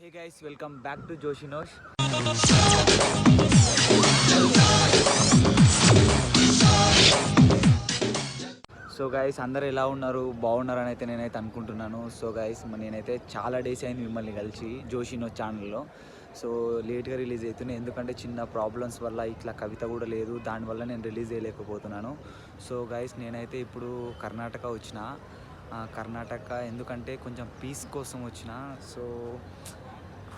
Hey guys welcome back to Joshinosh so guys అందరు ఎలా ఉన్నారు? బాగున్నారని అయితే నేనైతే అనుకుంటున్నాను. సో గైస్ నేనైతే చాలా డేస్ అయింది మిమ్మల్ని కలిసి జోషినో ఛానల్లో సో లేట్గా రిలీజ్ అవుతున్నాయి ఎందుకంటే చిన్న ప్రాబ్లమ్స్ వల్ల ఇట్లా కవిత కూడా లేదు. దానివల్ల నేను రిలీజ్ చేయలేకపోతున్నాను. సో గైస్ నేనైతే ఇప్పుడు కర్ణాటక వచ్చిన. కర్ణాటక ఎందుకంటే కొంచెం పీస్ కోసం వచ్చిన. సో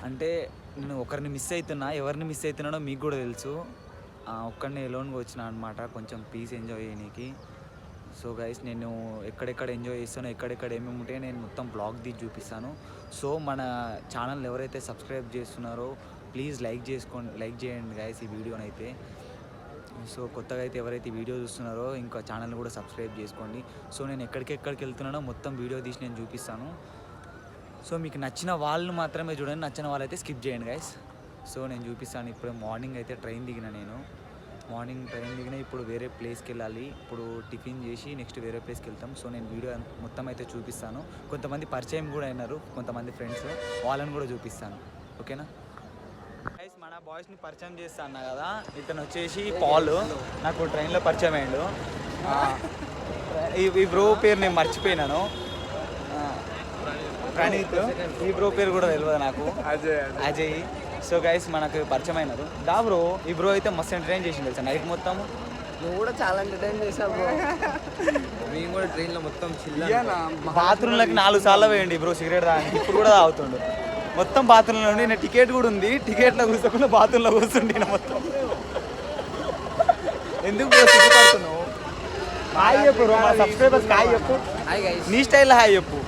అంటే నేను ఒకరిని మిస్ అవుతున్నా ఎవరిని మిస్ అవుతున్నానో మీకు కూడా తెలుసు. ఒక్కడిని ఎలోన్గా వచ్చిన అనమాట కొంచెం పీస్ ఎంజాయ్ చేయడానికి సో గైస్ నేను ఎక్కడెక్కడ ఎంజాయ్ చేస్తానో ఎక్కడెక్కడ ఏమేమి ఉంటాయో నేను మొత్తం బ్లాగ్ తీసి చూపిస్తాను. సో మన ఛానల్ ఎవరైతే సబ్స్క్రైబ్ చేస్తున్నారో ప్లీజ్ లైక్ చేసుకోండి లైక్ చేయండి గైస్ ఈ వీడియోని అయితే సో కొత్తగా అయితే ఎవరైతే వీడియో చూస్తున్నారో ఇంకా ఛానల్ కూడా సబ్స్క్రైబ్ చేసుకోండి. సో నేను ఎక్కడికి ఎక్కడికి వెళ్తున్నానో మొత్తం వీడియో తీసి నేను చూపిస్తాను. సో మీకు నచ్చిన వాళ్ళు మాత్రమే చూడండి. నచ్చిన వాళ్ళైతే స్కిప్ చేయండి గైస్ సో నేను చూపిస్తాను. ఇప్పుడు మార్నింగ్ అయితే ట్రైన్ దిగిన నేను. మార్నింగ్ ట్రైన్ దిగిన ఇప్పుడు వేరే ప్లేస్కి వెళ్ళాలి. ఇప్పుడు టిఫిన్ చేసి నెక్స్ట్ వేరే ప్లేస్కి వెళ్తాం. సో నేను వీడియో మొత్తం అయితే చూపిస్తాను. కొంతమంది పరిచయం కూడా అయినారు. కొంతమంది ఫ్రెండ్స్ వాళ్ళని కూడా చూపిస్తాను. ఓకేనా? గైస్ మన బాయ్స్ని పరిచయం చేస్తా అన్నా కదా. ఇతను వచ్చేసి పాల్ నాకు ట్రైన్లో పరిచయం అయ్యాడు. ఈ- బ్రో పేరు నేను మర్చిపోయినాను. ప్రణీత్ ఈ బ్రో పేరు కూడా తెలియదు నాకు. అజయ్ అజయ్. సో గైస్ మనకు పరిచయం అయినారు దా బ్రో ఈ బ్రో అయితే మస్తు ఎంటర్టైన్ చేసింది తెలుసా? నైట్ మొత్తం? నువ్వు కూడా చాలా ఎంటర్టైన్ చేసావు బ్రో. మేము కూడా ట్రైన్లో మొత్తం చిల్ల బాత్రూంలోకి నాలుగు సార్లు వేయండి బ్రో సిగరెట్ తాగండి ఇప్పుడు కూడా తాగుతుండు. మొత్తం బాత్రూంలో ఉండి నేను టికెట్ కూడా ఉంది. టికెట్లో కూర్చోకుండా బాత్రూంలో కూర్చుండి మొత్తం. ఎందుకు బ్రో సిగ్గుపడుతున్నావు? హాయ్ చెప్పు బ్రో సబ్స్క్రైబర్స్ హాయ్ చెప్పు. నీ స్టైల్లో హాయ్ చెప్పు.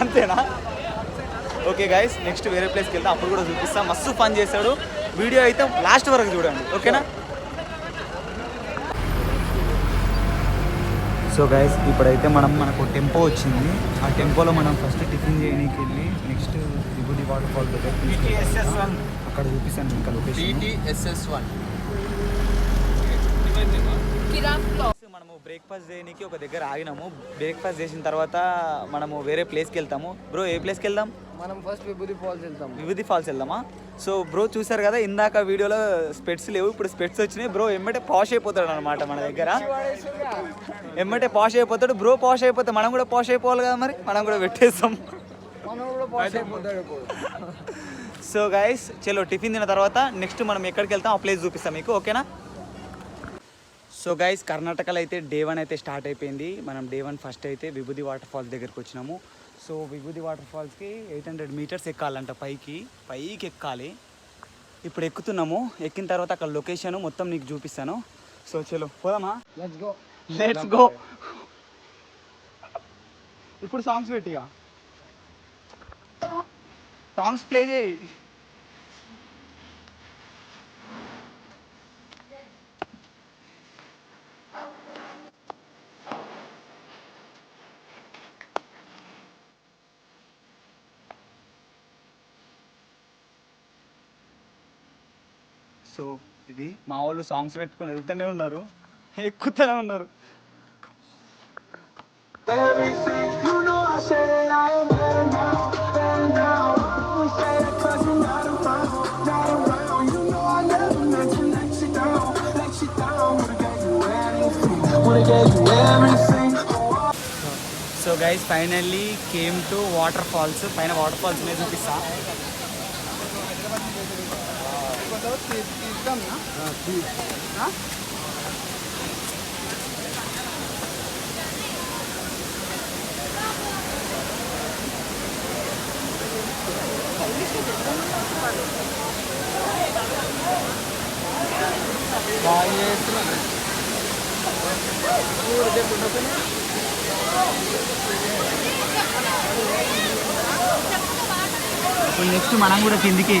అంతేనా? ఓకే గైస్ నెక్స్ట్ వేరే ప్లేస్కి వెళ్తాం అప్పుడు కూడా చూపిస్తాం. మస్తు ఫన్ చేశాడు. వీడియో అయితే లాస్ట్ వరకు చూడండి. ఓకేనా సో గైస్ ఇప్పుడైతే మనం మనకు టెంపో వచ్చింది. ఆ టెంపోలో మనం ఫస్ట్ టిఫిన్ చేయడానికి వెళ్ళి నెక్స్ట్ విభూతి వాటర్ ఫాల్ దగ్గర. అక్కడ చూపిస్తాను ఇంకా లొకేషన్ వన్ మనము బ్రేక్ఫాస్ట్ చేయడానికి ఒక దగ్గర ఆగినాము. బ్రేక్ఫాస్ట్ చేసిన తర్వాత మనము వేరే ప్లేస్కి వెళ్తాము. బ్రో ఏ ప్లేస్కి వెళ్దాం? మనం ఫస్ట్ విభూతి ఫాల్స్ వెళ్తాం. విభూతి ఫాల్స్ వెళ్దామా? సో బ్రో చూసారు కదా ఇందాక వీడియోలో స్పెట్స్ లేవు ఇప్పుడు స్పెట్స్ వచ్చినాయి. బ్రో ఎమ్మటే పాష్ అయిపోతాడు అనమాట మన దగ్గర. ఎమ్మటే పాష్ అయిపోతాడు. బ్రో పాష్ అయిపోతే మనం కూడా పాష్ అయిపోవాలి కదా మరి? మనం కూడా పెట్టేస్తాం. సో గైస్ చలో టిఫిన్ తిన్న తర్వాత నెక్స్ట్ మనం ఎక్కడికి వెళ్తాం? ఆ ప్లేస్ చూపిస్తాం మీకు ఓకేనా సో గైస్ కర్ణాటకలో అయితే డే వన్ అయితే స్టార్ట్ అయిపోయింది. మనం డే వన్ ఫస్ట్ అయితే విభూది వాటర్ ఫాల్స్ దగ్గరికి వచ్చినాము. సో విభూది వాటర్ ఫాల్స్కి ఎయిట్ హండ్రెడ్ మీటర్స్ ఎక్కాలంట పైకి. పైకి ఎక్కాలి. ఇప్పుడు ఎక్కుతున్నాము. ఎక్కిన తర్వాత అక్కడ లొకేషన్ మొత్తం నీకు చూపిస్తాను. సో చలో పోదామా? లెట్స్ గో లెట్స్ గో ఇప్పుడు సాంగ్స్ పెట్టిగా సాంగ్స్ ప్లే చేయి. సో ఇది మా వాళ్ళు సాంగ్స్ పెట్టుకొని వెళ్తూనే ఉన్నారు. ఎక్కుతూనే ఉన్నారు. So guys finally came to waterfalls పైన వాటర్ ఫాల్స్ మీద చూపిస్తా. ఇప్పుడు నెక్స్ట్ మనం కూడా కిందికి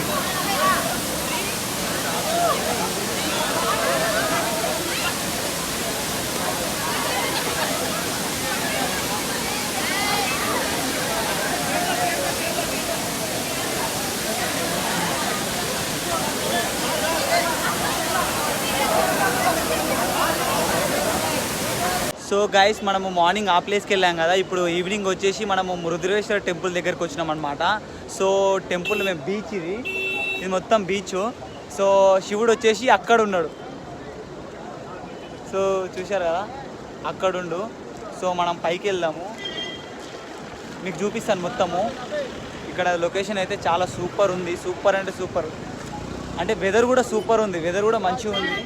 సో గైస్ మనము మార్నింగ్ ఆ ప్లేస్కి వెళ్ళాం కదా. ఇప్పుడు ఈవినింగ్ వచ్చేసి మనము మృదురేశ్వర టెంపుల్ దగ్గరికి వచ్చినాం అనమాట సో టెంపుల్ మేము బీచ్ ఇది. ఇది మొత్తం బీచ్ సో శివుడు వచ్చేసి అక్కడ ఉన్నాడు. సో చూశారు కదా? అక్కడుండు సో మనం పైకి వెళ్దాము. మీకు చూపిస్తాను మొత్తము. ఇక్కడ లొకేషన్ అయితే చాలా సూపర్ ఉంది. సూపర్ అంటే సూపర్ అంటే వెదర్ కూడా సూపర్ ఉంది. వెదర్ కూడా మంచిగా ఉంది.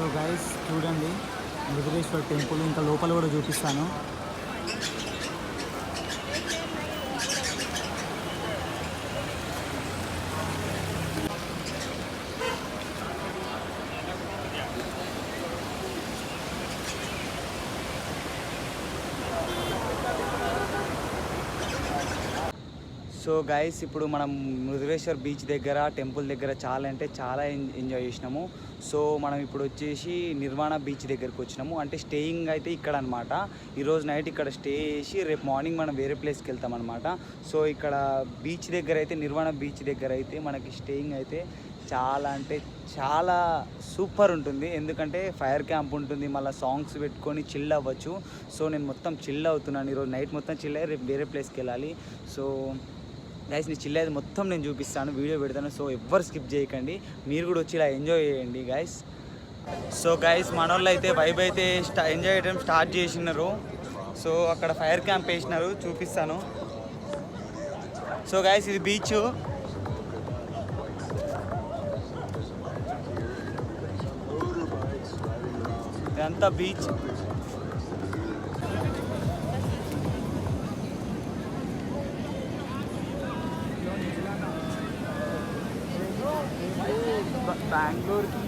సో గైస్ చూడండి. మృదురేశ్వర్ టెంపుల్ ఇంకా లోపల కూడా చూపిస్తాను. సో గైస్ ఇప్పుడు మనం మృదురేశ్వర్ బీచ్ దగ్గర టెంపుల్ దగ్గర చాలా అంటే చాలా ఎంజాయ్ చేసినాము. సో మనం ఇప్పుడు వచ్చేసి నిర్వాణ బీచ్ దగ్గరకు వచ్చినాము. అంటే స్టేయింగ్ అయితే ఇక్కడ అనమాట ఈరోజు నైట్ ఇక్కడ స్టే చేసి రేపు మార్నింగ్ మనం వేరే ప్లేస్కి వెళ్తాం అనమాట సో ఇక్కడ బీచ్ దగ్గర అయితే నిర్వాణ బీచ్ దగ్గర అయితే మనకి స్టేయింగ్ అయితే చాలా అంటే చాలా సూపర్ ఉంటుంది. ఎందుకంటే ఫైర్ క్యాంప్ ఉంటుంది మళ్ళీ సాంగ్స్ పెట్టుకొని చిల్ అవ్వచ్చు. సో నేను మొత్తం చిల్ అవుతున్నాను. ఈరోజు నైట్ మొత్తం చిల్ అయ్యి రేపు వేరే ప్లేస్కి వెళ్ళాలి సో గైస్ నీ చిల్ అయితే మొత్తం నేను చూపిస్తాను వీడియో పెడతాను సో ఎవ్వరు స్కిప్ చేయకండి. మీరు కూడా వచ్చి ఇలా ఎంజాయ్ చేయండి గైస్ సో గైస్ మన వాళ్ళు అయితే వైబ్ అయితే ఎంజాయ్ చేయడం స్టార్ట్ చేసినారు. సో అక్కడ ఫైర్ క్యాంప్ వేసినారు చూపిస్తాను. సో గైస్ ఇది బీచ్ ఇదంతా బీచ్ బెంగళూరుకి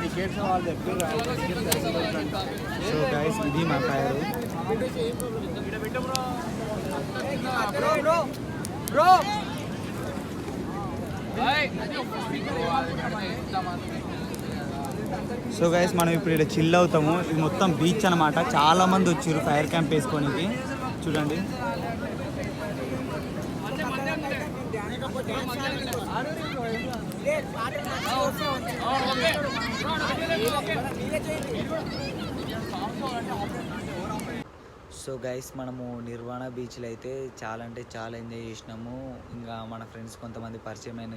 టికెట్స్ వాళ్ళ దగ్గర సో గైస్ ఇది మా ఫైర్ సో గైస్ మనం ఇప్పుడు ఇక్కడ చిల్ అవుతాము. ఇది మొత్తం బీచ్ అనమాట చాలా మంది వచ్చారు ఫైర్ క్యాంప్ వేసుకోనికి. చూడండి. సో గైస్ మనము నిర్వాణ బీచ్లో అయితే చాలా అంటే చాలా ఎంజాయ్ చేసినాము. ఇంకా మన ఫ్రెండ్స్ కొంతమంది పరిచయం అయిన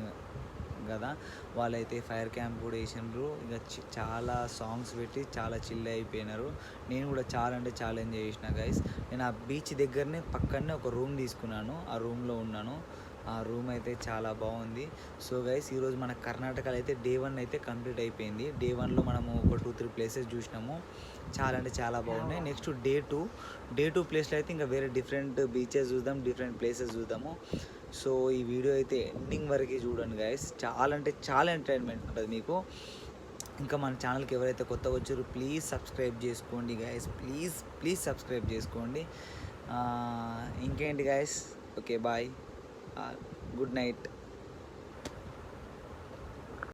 కదా వాళ్ళైతే ఫైర్ క్యాంప్ కూడా వేసినారు. ఇంకా చాలా సాంగ్స్ పెట్టి చాలా చిల్ అయిపోయినారు. నేను కూడా చాలా అంటే చాలా ఎంజాయ్ చేసిన గైస్ నేను ఆ బీచ్ దగ్గరనే పక్కనే ఒక రూమ్ తీసుకున్నాను. ఆ రూమ్లో ఉన్నాను. ఆ రూమ్ అయితే చాలా బాగుంది. సో గైస్ ఈరోజు మన కర్ణాటకలో అయితే డే వన్ అయితే కంప్లీట్ అయిపోయింది. డే వన్లో మనము ఒక టూ త్రీ ప్లేసెస్ చూసినాము. చాలా అంటే చాలా బాగున్నాయి. Next day two day two ప్లేస్లో అయితే ఇంకా వేరే డిఫరెంట్ బీచెస్ చూద్దాం డిఫరెంట్ ప్లేసెస్ చూద్దాము. సో ఈ వీడియో అయితే ఎండింగ్ వరకు చూడండి గైస్ చాలా అంటే చాలా ఎంటర్టైన్మెంట్ ఉంటుంది మీకు. ఇంకా మన ఛానల్కి ఎవరైతే కొత్తగా వచ్చారో ప్లీజ్ సబ్స్క్రైబ్ చేసుకోండి గాయస్ ప్లీజ్ ప్లీజ్ సబ్స్క్రైబ్ చేసుకోండి. ఇంకేంటి guys okay bye good night